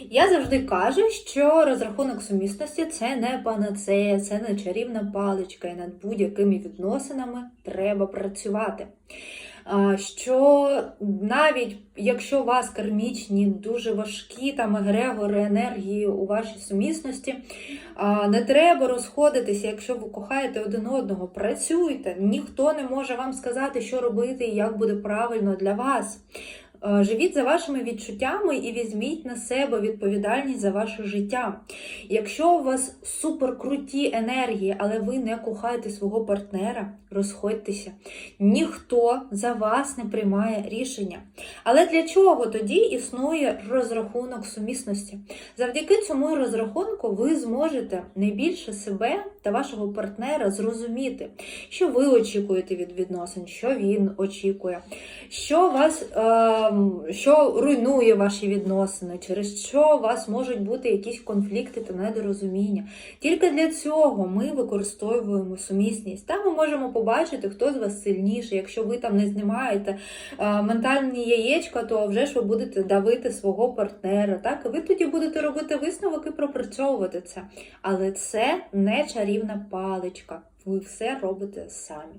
Я завжди кажу, що розрахунок сумісності це не панацея, це не чарівна паличка, і над будь-якими відносинами треба працювати. Що навіть якщо у вас кармічні, дуже важкі там егрегори енергії у вашій сумісності, не треба розходитися, якщо ви кохаєте один одного, працюйте. Ніхто не може вам сказати, що робити і як буде правильно для вас. Е, Живіть за вашими відчуттями і візьміть на себе відповідальність за ваше життя. Якщо у вас суперкруті енергії, але ви не кохаєте свого партнера, розходьтеся. Ніхто за вас не приймає рішення. Але для чого тоді існує розрахунок сумісності? Завдяки цьому розрахунку ви зможете найбільше себе та вашого партнера зрозуміти, що ви очікуєте від відносин, що він очікує, що вас ем, що руйнує ваші відносини, через що у вас можуть бути якісь конфлікти та недорозуміння. Тільки для цього ми використовуємо сумісність. Та ми можемо побачити, хто з вас сильніший. Якщо ви там не знімаєте ментальні яєчка, то вже ж ви будете давити свого партнера. Так, ви тоді будете робити висновок і пропрацьовувати це. Але це не чарівна паличка. Ви все робите самі.